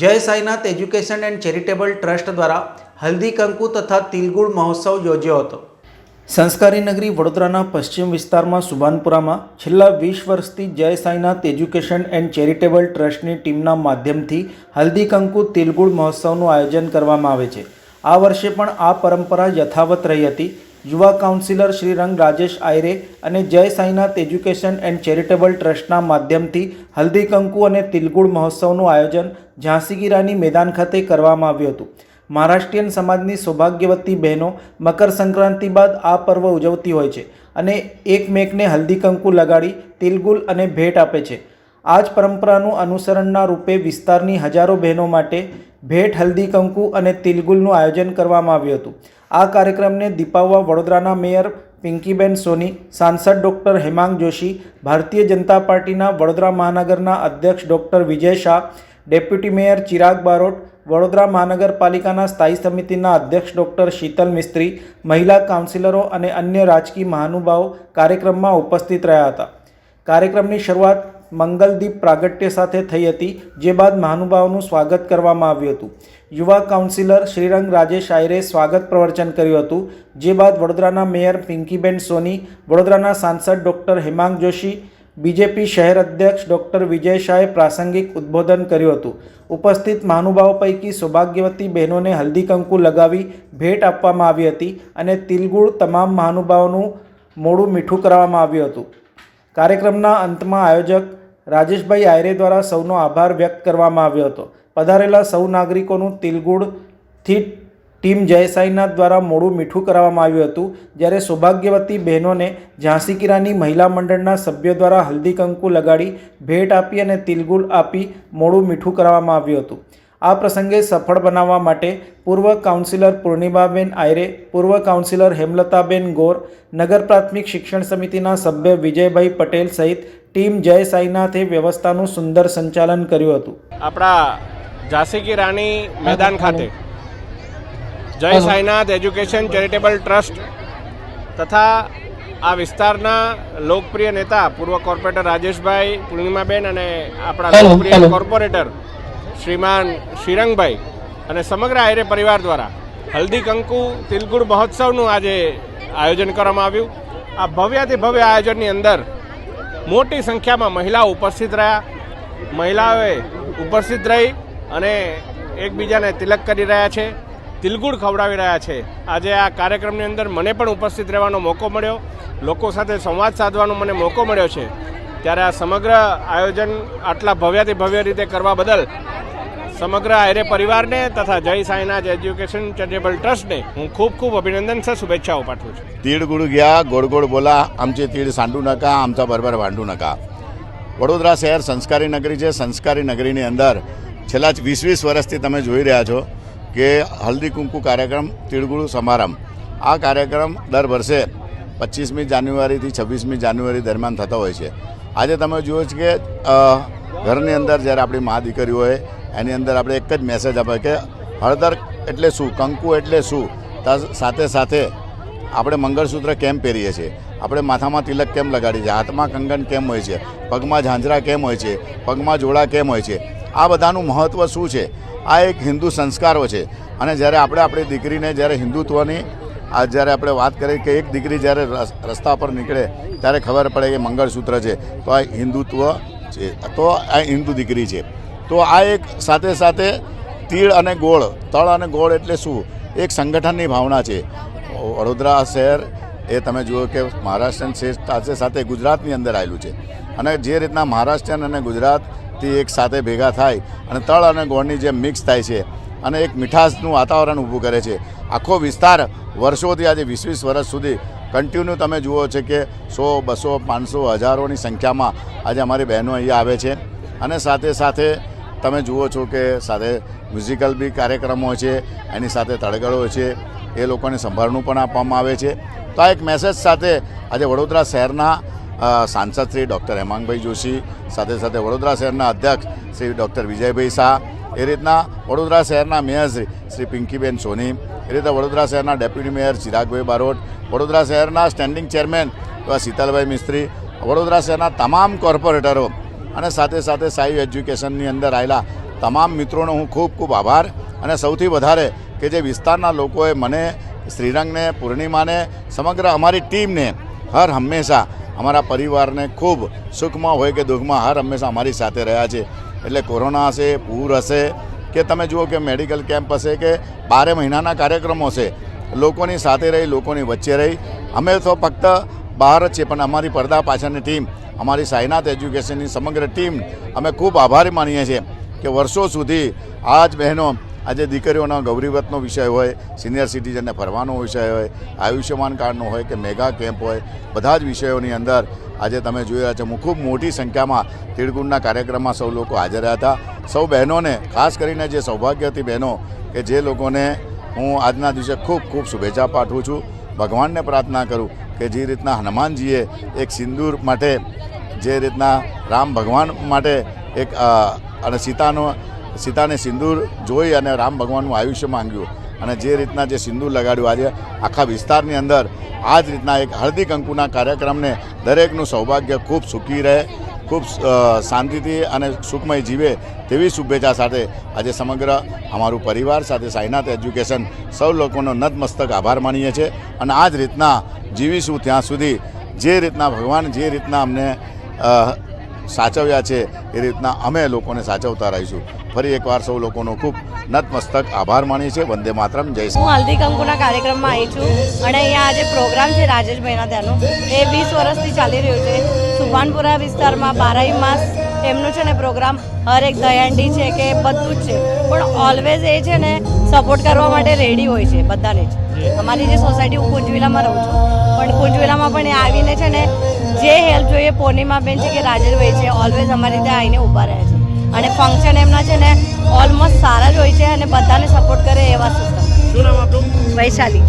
Jai Sainath education and charitable trust દ્વારા હલ્દી કંકુ તથા તિલગુળ મહોત્સવ યોજ્યો હતો. સંસ્કારી નગરી વડોદરાના પશ્ચિમ વિસ્તારમાં સુભાનપુરામાં છેલ્લા વીસ વર્ષથી જય સાઈનાથ એજ્યુકેશન એન્ડ ચેરિટેબલ ટ્રસ્ટની ટીમના માધ્યમથી હલ્દી કંકુ તિલગુળ મહોત્સવનું આયોજન કરવામાં આવે છે. આ વર્ષે પણ આ પરંપરા યથાવત રહી હતી. યુવા કાઉન્સિલર શ્રી રંગ રાજેશ આયરે અને જય સાંઈનાથ એજ્યુકેશન એન્ડ ચેરિટેબલ ટ્રસ્ટના માધ્યમથી હલ્દી કંકુ અને તિલગુળ મહોત્સવનું આયોજન ઝાંસીગીરાની મેદાન ખાતે કરવામાં આવ્યું હતું. મહારાષ્ટ્રીયન સમાજની સૌભાગ્યવતી બહેનો મકર સંક્રાંતિ બાદ આ પર્વ ઉજવતી હોય છે અને એકમેકને હલ્દીકંકુ લગાડી તિલગુલ અને ભેટ આપે છે. આ જ પરંપરાનું અનુસરણના રૂપે વિસ્તારની હજારો બહેનો માટે ભેટ હલ્દી કંકુ અને તિલગુલનું આયોજન કરવામાં આવ્યું હતું. આ કાર્યક્રમને દીપાવવા વડોદરાના મેયર પિંકીબેન સોની, સાંસદ ડૉક્ટર હેમાંગ જોશી, ભારતીય જનતા પાર્ટીના વડોદરા મહાનગરના અધ્યક્ષ doctor Vijay Shah, deputy mayor Chirag Barot, Vadodara મહાનગરપાલિકાના સ્થાયી સમિતિના અધ્યક્ષ ડૉક્ટર શીતલ મિસ્ત્રી, મહિલા કાઉન્સિલરો અને અન્ય રાજકીય મહાનુભાવો કાર્યક્રમમાં ઉપસ્થિત રહ્યા હતા. કાર્યક્રમની શરૂઆત મંગલદીપ પ્રાગટ્ય સાથે થઈ હતી, જે બાદ મહાનુભાવોનું સ્વાગત કરવામાં આવ્યું હતું. યુવા કાઉન્સિલર શ્રીરંગ રાજેશ આયરે સ્વાગત પ્રવચન કર્યું હતું, જે બાદ વડોદરાના મેયર પિંકીબેન સોની, વડોદરાના સાંસદ ડૉક્ટર હેમાંગ જોશી, બીજેપી શહેર અધ્યક્ષ ડૉક્ટર વિજય શાહે પ્રાસંગિક ઉદ્બોધન કર્યું હતું. ઉપસ્થિત મહાનુભાવો પૈકી સૌભાગ્યવતી બહેનોને હલ્દી કંકુ લગાવી ભેટ આપવામાં આવી હતી અને તિલગુળ તમામ મહાનુભાવોનું મોડું મીઠું કરવામાં આવ્યું હતું. કાર્યક્રમના અંતમાં આયોજક રાજેશભાઈ આયરે દ્વારા સૌનો આભાર વ્યક્ત કરવામાં આવ્યો હતો. પધારેલા સૌ નાગરિકોનું તિલગુળથી ટીમ જયસાઈનાથ દ્વારા મોડું મીઠું કરાવવામાં આવ્યું હતું. જ્યારે સૌભાગ્યવતી બહેનોને ઝાંસી કિરાની મહિલા મંડળના સભ્યો દ્વારા હલ્દી કંકુ લગાડી ભેટ આપી અને તિલગુલ આપી મોડું મીઠું કરાવવામાં આવ્યું હતું. આ પ્રસંગે સફળ બનાવવા માટે પૂર્વ કાઉન્સિલર પૂર્ણિમાબેન આયરે, પૂર્વ કાઉન્સિલર હેમલતાબેન ગોર, નગર પ્રાથમિક શિક્ષણ સમિતિના સભ્ય વિજયભાઈ પટેલ સહિત ટીમ જય સાઈનાથે વ્યવસ્થાનું સુંદર સંચાલન કર્યું હતું. આપણા ઝાંસી કી રાણી મેદાન ખાતે. જય સાઈનાથ એજ્યુકેશન ચેરિટેબલ ટ્રસ્ટ તથા આ વિસ્તારના લોકપ્રિય નેતા પૂર્વ કોર્પોરેટર રાજેશભાઈ પૂર્ણિમાબેન અને આપણા લોકપ્રિય કોર્પોરેટર શ્રીમાન શ્રીરંગભાઈ અને સમગ્ર આયરે પરિવાર દ્વારા હલ્દી કંકુ તિલગુડ મહોત્સવનું આજે આયોજન કરવામાં આવ્યું. આ ભવ્યાથી ભવ્ય આયોજનની અંદર મોટી સંખ્યામાં મહિલાઓ ઉપસ્થિત રહ્યા. મહિલાઓએ ઉપસ્થિત રહી અને એકબીજાને તિલક કરી રહ્યા છે, તિલગુડ ખવડાવી રહ્યા છે. આજે આ કાર્યક્રમની અંદર મને પણ ઉપસ્થિત રહેવાનો મોકો મળ્યો. લોકો સાથે સંવાદ સાધવાનો મને મોકો મળ્યો છે. ત્યારે આ સમગ્ર આયોજન આટલા ભવ્યાથી ભવ્ય રીતે કરવા બદલ સમગ્ર આયરે પરિવારને તથા જય સાંઈનાથ એજ્યુકેશન ચેરિટેબલ ટ્રસ્ટને હું ખૂબ ખૂબ અભિનંદન સર, શુભેચ્છાઓ પાઠવું છું. તીડ ગુડ ગયા, ગોળ ગોળ બોલા આમચે તીડ સાંડું નકા આમતા બરબર વાંડું નકા વડોદરા શહેર સંસ્કારી નગરી છે. સંસ્કારી નગરીની અંદર છેલ્લા વીસ વીસ વર્ષથી તમે જોઈ રહ્યા છો કે હલ્દી કુંકુ કાર્યક્રમ તીડગુળ સમારંભ. આ કાર્યક્રમ દર વર્ષે પચીસમી જાન્યુઆરીથી છવ્વીસમી જાન્યુઆરી દરમિયાન થતો હોય છે. આજે તમે જુઓ છો કે ઘરની અંદર જ્યારે આપણી મા દીકરીઓ હોય, એની અંદર આપણે એક જ મેસેજ આપે કે, હળદર એટલે શું? કંકુ એટલે શું? સાથે સાથે આપણે મંગળસૂત્ર કેમ પહેરીએ છીએ? આપણે માથામાં તિલક કેમ લગાડીએ છીએ? હાથમાં કંગન કેમ હોય છે? પગમાં ઝાંઝરા કેમ હોય છે? પગમાં જોડા કેમ હોય છે? આ બધાનું મહત્ત્વ શું છે? આ એક હિન્દુ સંસ્કારો છે. અને જ્યારે આપણે આપણી દીકરીને જ્યારે હિન્દુત્વની, આ જ્યારે આપણે વાત કરીએ કે એક દીકરી જ્યારે રસ- રસ્તા પર નીકળે, ત્યારે ખબર પડે કે મંગળસૂત્ર છે. તો આ હિન્દુત્વ છે. તો આ હિન્દુ દીકરી છે. તો આ એક સાથે સાથે તીળ અને ગોળ, તળ અને ગોળ એટલે શું? એક સંગઠનની ભાવના છે. વડોદરા શહેર એ તમે જુઓ કે મહારાષ્ટ્રન સાથે સાથે ગુજરાતની અંદર આવેલું છે. અને જે રીતના મહારાષ્ટ્રન અને ગુજરાતથી એક સાથે ભેગા થાય અને તળ અને ગોળની જેમ મિક્સ થાય છે અને એક મીઠાશનું વાતાવરણ ઊભું કરે છે. આખો વિસ્તાર વર્ષોથી આજે વીસ વીસ વર્ષ સુધી કન્ટિન્યુ તમે જુઓ છો કે સો, બસો, પાંચસો હજારોની સંખ્યામાં આજે અમારી બહેનો અહીંયા આવે છે. અને સાથે સાથે તમે જુઓ છો કે સાથે મ્યુઝિકલ બી કાર્યક્રમો છે, એની સાથે તળગળો છે, એ લોકોને સંભાળનું પણ આપવામાં આવે છે. તો આ એક મેસેજ સાથે આજે વડોદરા શહેરના સાંસદ શ્રી ડૉક્ટર હેમાંગભાઈ જોશી, સાથે સાથે વડોદરા શહેરના અધ્યક્ષ શ્રી ડૉક્ટર વિજયભાઈ શાહ, એ રીતના વડોદરા શહેરના મેયર શ્રી પિંકીબેન સોની એ રીતે વડોદરા શહેરના ડેપ્યુટી મેયર ચિરાગભાઈ બારોટ, વડોદરા શહેરના સ્ટેન્ડિંગ ચેરમેન એવા શીતલભાઈ મિસ્ત્રી, વડોદરા શહેરના તમામ કોર્પોરેટરો અને સાથે સાથે સાઈ એજ્યુકેશનની અંદર આવેલા તમામ મિત્રોનો હું ખૂબ ખૂબ આભાર અને સૌથી વધારે કે જે વિસ્તારના લોકોએ મને, શ્રીરંગને, પૂર્ણિમાને, સમગ્ર અમારી ટીમને હર હંમેશા અમારા પરિવારને ખૂબ સુખમાં હોય કે દુઃખમાં હર હંમેશા અમારી સાથે રહ્યા છે. એટલે કોરોના હશે, પૂર હશે કે તમે જુઓ કે મેડિકલ કેમ્પ હશે કે બારે મહિનાના કાર્યક્રમો હશે, લોકોની સાથે રહી, લોકોની વચ્ચે રહી. અમે તો ફક્ત બહાર જ છીએ, પણ અમારી પડદા પાછળની ટીમ, અમારી સાયનાથ એજ્યુકેશનની સમગ્ર ટીમ, અમે ખૂબ આભારી માનીએ છીએ કે વર્ષો સુધી આ જ બહેનો આજે દીકરીઓના ગૌરીવતનો વિષય હોય સિનિયર સિટીઝનને ફરવાનો વિષય હોય, આયુષ્યમાન કાર્ડનો હોય કે મેગા કેમ્પ હોય, બધા જ વિષયોની અંદર આજે તમે જોઈ રહ્યા છો હું ખૂબ મોટી સંખ્યામાં તીળગુણના કાર્યક્રમમાં સૌ લોકો હાજર રહ્યા હતા. સૌ બહેનોને, ખાસ કરીને જે સૌભાગ્યવતી બહેનો કે જે લોકોને હું આજના દિવસે ખૂબ ખૂબ શુભેચ્છા પાઠવું છું, ભગવાનને પ્રાર્થના કરું કે જે રીતના હનુમાનજીએ એક સિંદૂર માટે જે રીતના રામ ભગવાન માટે એક અને સીતાનો સીતાને સિંદૂર જોઈ અને રામ ભગવાનનું આયુષ્ય માંગ્યું અને જે રીતના જે સિંદૂર લગાડ્યું આજે આખા વિસ્તારની અંદર, આ જ રીતના એક હળદી કંકુના કાર્યક્રમને દરેકનું સૌભાગ્ય ખૂબ સુખી રહે, ખૂબ શાંતિથી અને સુખમય જીવે તેવી શુભેચ્છા સાથે આજે સમગ્ર અમારું પરિવાર સાથે સાઈનાથ એજ્યુકેશન સૌ લોકોનો નતમસ્તક આભાર માનીએ છીએ અને આ જ રીતના જીવીશું ત્યાં સુધી. જે રીતના ભગવાન જે રીતના અમને સાચવ્યા છે એ રીતના અમે લોકોને સાચવતા રહીશું. ફરી એકવાર સૌ લોકોનો ખૂબ નતમસ્તક આભાર માનીએ છીએ. વંદે માતરમ. જય હું હલ્દી કંકુના કાર્યક્રમમાં આવી છું અને અહીંયા આજે પ્રોગ્રામ છે રાજેશભાઈના ત્યાંનો. એ વીસ વર્ષથી ચાલી રહ્યું છે. સુભાનપુરા વિસ્તારમાં બારાઈ માસ એમનું છે ને પ્રોગ્રામ હરેક દયાંડી છે કે બધું જ છે. પણ ઓલવેઝ એ છે ને સપોર્ટ કરવા માટે રેડી હોય છે બધાને જ. અમારી જે સોસાયટી હું કુંજવિલામાં રહું છું. પણ કુંજવિલામાં પણ એ આવીને છે ને જે હેલ્પ જોઈએ પૂર્ણિમાબેન છે કે રાજેશભાઈ છે ઓલવેઝ અમારી ત્યાં આવીને ઊભા રહે છે. અને ફંક્શન એમના છે ને ઓલમોસ્ટ સારા જ હોય છે અને બધાને સપોર્ટ કરે એવા સિસ્ટમ વૈશાલી.